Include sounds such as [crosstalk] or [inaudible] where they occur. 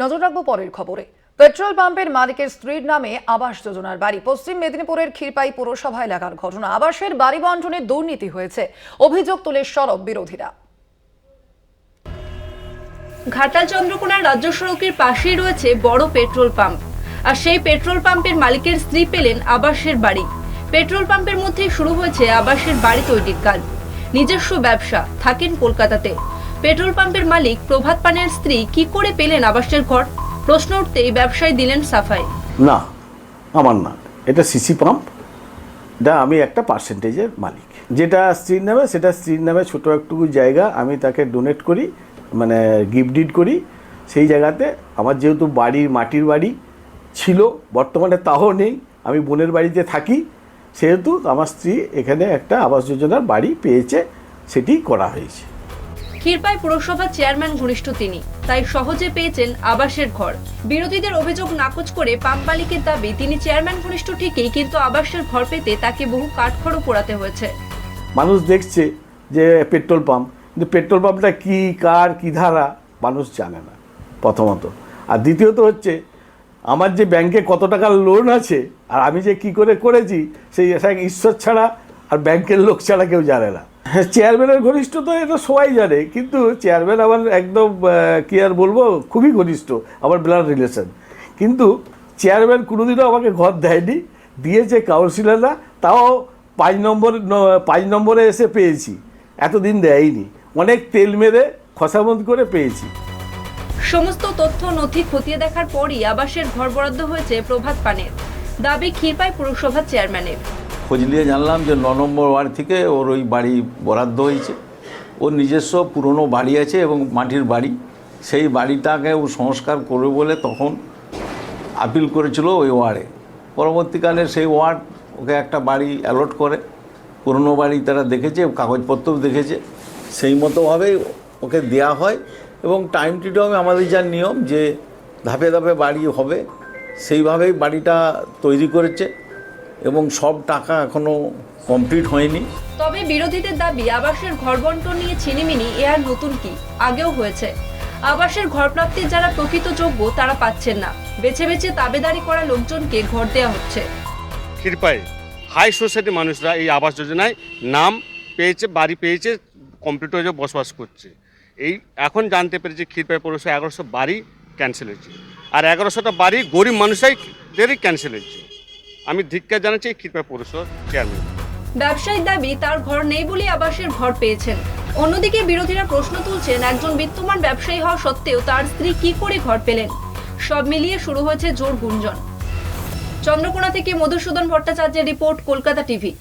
নজর রাখব পরের খবরে। পেট্রোল পাম্পের মালিকের স্ত্রীর নামে আবাস যোজনার বাড়ি। পশ্চিম মেদিনীপুরের ক্ষীরপাই পুরসভা এলাকার ঘটনা। আবাসের বাড়ি বন্টনে দুর্নীতি হয়েছে। অভিযোগ তুলে সরব বিরোধীরা। ঘাটাল চন্দ্রকোনা রাজ্য সড়কের পাশেই রয়েছে বড় পেট্রোল পাম্প। আর সেই পেট্রোল পাম্পের মালিকের স্ত্রী পেলেন আবাসের বাড়ি। পেট্রোল পাম্পের মধ্যেই শুরু হয়েছে আবাসের বাড়ি তৈরির কাজ। নিজস্ব ব্যবসা, থাকেন কলকাতাতে। পেট্রোল পাম্পের মালিক প্রভাত পানের স্ত্রী কি করে পেলেন আবাসের ঘর? প্রশ্ন উঠতেই ব্যবসায়ী দিলেন সাফাই। না, আমার না। এটা সিসি পাম্প। এটা আমি একটা পার্সেন্টেজের মালিক। যেটা স্ত্রীর নামে, সেটা স্ত্রীর নামে ছোটো একটুকু জায়গা আমি তাকে ডোনেট করি মানে গিফট করি। সেই জায়গাতে আমার যেহেতু বাড়ির মাটির বাড়ি ছিল, বর্তমানে তাও নেই, আমি বোনের বাড়িতে থাকি, সেহেতু আমার স্ত্রী এখানে একটা আবাস যোজনার বাড়ি পেয়েছে, সেটি করা হয়েছে। ক্ষীরপাই পুরসভার চেয়ারম্যান ঘনিষ্ঠ তিনি। তাই সহজে পেয়েছেন আবাসের ঘর। বিরোধীদের অভিযোগ নাকচ করে পাম্প মালিকের দাবি, তিনি চেয়ারম্যান ঘনিষ্ঠ ঠিকই, কিন্তু আবাসের ঘর পেতে তাকে বহু কাঠখড় পোড়াতে হয়েছে। মানুষ দেখছে যে পেট্রোল পাম্প, কিন্তু পেট্রোল পাম্পটা কী কার, কী ধারা, মানুষ জানে না, প্রথমত। আর দ্বিতীয়ত হচ্ছে, আমার যে ব্যাংকে কত টাকার লোন আছে, আর আমি যে কি করে করেছি, সেই ঈশ্বর ছাড়া আর ব্যাংকের লোক ছাড়া কেউ জানে না। [laughs] হ্যাঁ চেয়ারম্যানের ঘনিষ্ঠ তো এটা সবাই জানে, কিন্তু চেয়ারম্যান আমার একদম কী আর বলব, খুবই ঘনিষ্ঠ, আমার ব্লাড রিলেশন কিন্তু চেয়ারম্যান কোনোদিনও আমাকে ঘর দেয়নি, দিয়েছে কাউন্সিলররা তাও পাঁচ নম্বর পাঁচ নম্বরে এসে পেয়েছি, এতদিন দেয়নি, অনেক তেল মেরে খসামত করে পেয়েছি। সমস্ত তথ্য নথি খতিয়ে দেখার পরই আবাসের ঘর বরাদ্দ হয়েছে প্রভাত পানের, দাবি ক্ষীরপাই পুরসভার চেয়ারম্যানের খোঁজ নিয়ে জানলাম যে ন নম্বর ওয়ার্ড থেকে ওর ওই বাড়ি বরাদ্দ হয়েছে। ওর নিজস্ব পুরনো বাড়ি আছে এবং মাটির বাড়ি। সেই বাড়িটাকে ও সংস্কার করবে বলে তখন আপিল করেছিল ওই ওয়ার্ডে। পরবর্তীকালে সেই ওয়ার্ড ওকে একটা বাড়ি অ্যালট করে। পুরনো বাড়ি তারা দেখেছে, কাগজপত্র দেখেছে। সেই মতোভাবেই ওকে দেয়া হয় এবং টাইম টু টাইম আমাদের যা নিয়ম যে ধাপে ধাপে বাড়ি হবে, সেইভাবেই বাড়িটা তৈরি করেছে। এবং সব টাকা এখনও কমপ্লিট হয়নি। তবে বিরোধীদের দাবি আবাসের ঘর বন্টন নিয়ে ছিনিমিনি এ আর নতুন কি? আগেও হয়েছে। আবাসের ঘর প্রাপ্তির যারা প্রকৃত যোগ্য তারা পাচ্ছেন না। বেছে বেছে তাবেদারি করা লোকজনকে ঘর দেওয়া হচ্ছে। কৃপায় হাই সোসাইটি মানুষরা এই আবাস যোজনায় নাম পেয়েছে বাড়ি পেয়েছে কমপ্লিট হয়ে বসবাস করছে। এই এখন জানতে পেরেছি ক্ষীরপাই পৌরসভা এগারোশো বাড়ি ক্যান্সেল হয়েছে। আর এগারোশোটা বাড়ি গরিব মানুষাই মানুষদেরই ক্যান্সেল হয়েছে। আমি ধিক্কার জানাচ্ছি, কৃপা পরিষদ চেয়ারম্যান ব্যবসায়িক দাবি, তার ঘর নেই বলে আবাসের ঘর পেয়েছেন। অন্যদিকে বিরোধীরা প্রশ্ন তুলছেন, একজন বিত্তমান ব্যবসায়ী হওয়া সত্ত্বেও তার স্ত্রী কি করে ঘর পেলেন? সব মিলিয়ে শুরু হয়েছে জোর গুঞ্জন। চন্দ্রকোনা থেকে মধুসূদন ভট্টাচার্যের রিপোর্ট, কলকাতা টিভি।